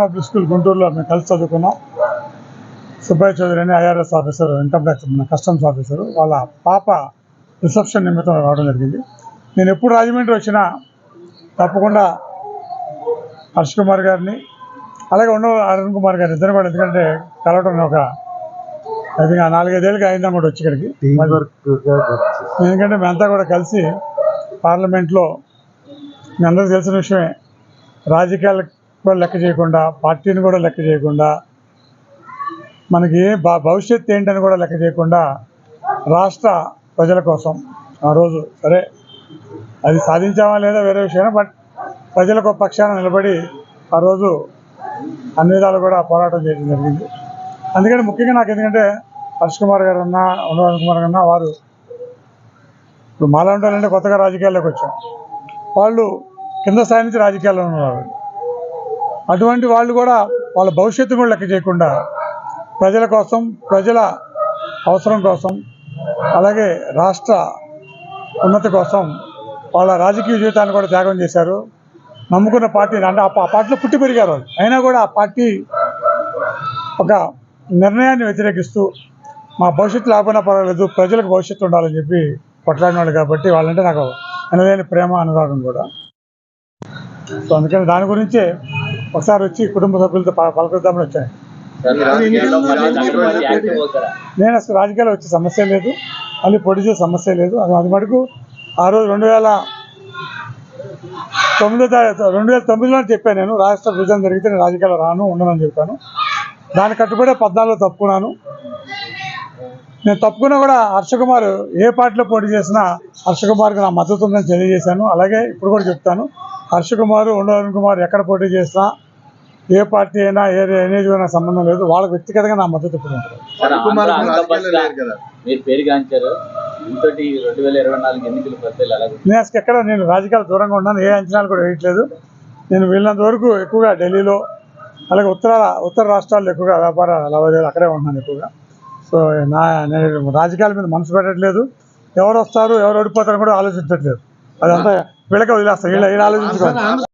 Public school గుంటూరులో మేము కలిసి చదువుకున్నాం. సుబ్బయ్య చౌదరి అని ఐఆర్ఎస్ ఆఫీసర్ ఇన్కమ్ ట్యాక్స్ మన కస్టమ్స్ ఆఫీసర్. వాళ్ళ పాప రిసెప్షన్ నిమిత్తం రావడం జరిగింది. నేను ఎప్పుడు రాజమండ్రి వచ్చినా తప్పకుండా హర్ష్ కుమార్ గారిని అలాగే ఉండవ అరుణ్ కుమార్ గారు ఇద్దరు కూడా ఎందుకంటే కలవడం ఒక అది నాలుగైదేళ్ళకి అయిందాం కూడా వచ్చి ఇక్కడికి. ఎందుకంటే మేమంతా కూడా కలిసి పార్లమెంట్లో మీ అందరికీ తెలిసిన విషయమే రాజకీయాలకు కూడా లెక్క చేయకుండా పార్టీని కూడా లెక్క చేయకుండా మనకి భ- భవిష్యత్తు ఏంటని కూడా లెక్క చేయకుండా రాష్ట్ర ప్రజల కోసం ఆ రోజు సరే అది సాధించామా లేదా వేరే విషయం బట్ ప్రజలకు పక్షాన నిలబడి ఆ రోజు అన్ని విధాలు కూడా పోరాటం చేయడం జరిగింది. అందుకని ముఖ్యంగా నాకు ఎందుకంటే హర్ష్ కుమార్ గారు అన్నా ఉండవన్ కుమార్ గారు అన్నా వారు ఇప్పుడు మాలా ఉండాలంటే కొత్తగా రాజకీయాల్లోకి వచ్చాం. వాళ్ళు కింద స్థాయి నుంచి రాజకీయాల్లో ఉన్నారు. అటువంటి వాళ్ళు కూడా వాళ్ళ భవిష్యత్తు కూడా లెక్క చేయకుండా ప్రజల కోసం ప్రజల అవసరం కోసం అలాగే రాష్ట్ర ఉన్నతి కోసం వాళ్ళ రాజకీయ జీవితాన్ని కూడా త్యాగం చేశారు. నమ్ముకున్న పార్టీని అంటే ఆ పార్టీలో పుట్టి పెరిగారు అయినా కూడా ఆ పార్టీ ఒక నిర్ణయాన్ని వ్యతిరేకిస్తూ మా భవిష్యత్తు లేకపోయినా పర్వాలేదు ప్రజలకు భవిష్యత్తు ఉండాలని చెప్పి కొట్లాడిన వాళ్ళు కాబట్టి వాళ్ళంటే నాకు అనలేని ప్రేమ అనురాగం కూడా. సో అందుకని దాని గురించే ఒకసారి వచ్చి కుటుంబ సభ్యులతో పలకరిద్దామని వచ్చాను. నేను అసలు రాజకీయాల్లో వచ్చే సమస్య లేదు. మళ్ళీ పొడి చేసే సమస్య లేదు. అది అది మటుకు ఆ రోజు రెండు వేల తొమ్మిదో రెండు వేల తొమ్మిదిలో చెప్పాను నేను. రాష్ట్ర విభజన జరిగితే నేను రాజకీయాల్లో రాను ఉండనని చెప్పాను. దాని కట్టుబడే పద్నాలుగులో తప్పుకున్నాను. నేను తప్పుకున్నా కూడా హర్షకుమార్ ఏ పార్టీలో పోటీ చేసినా హర్షకుమార్కి నా మద్దతు ఉందని తెలియజేశాను. అలాగే ఇప్పుడు కూడా చెప్తాను. హర్షకుమార్ ఉండవరుణ్ కుమార్ ఎక్కడ పోటీ చేసినా ఏ పార్టీ అయినా ఏ నియోజకవర్గం సంబంధం లేదు. వాళ్ళకి వ్యక్తిగతంగా నా మద్దతు ఇప్పుడు కుమార్ నేను అసలు ఎక్కడ నేను రాజకీయాలు దూరంగా ఉన్నాను ఏ అంచనాలు కూడా వేయట్లేదు. నేను వీళ్ళంత వరకు ఎక్కువగా ఢిల్లీలో అలాగే ఉత్తర ఉత్తర రాష్ట్రాల్లో ఎక్కువగా వ్యాపార లావాదేవీలు అక్కడే ఉంటున్నాను ఎక్కువగా. సో నా నేను రాజకీయాల మీద మనసు పెట్టట్లేదు. ఎవరు వస్తారు ఎవరు ఓడిపోతారని కూడా ఆలోచించట్లేదు. అదంతా వీళ్ళకే వదిలేస్తాను వీళ్ళు వీళ్ళు ఆలోచించుకోవాలి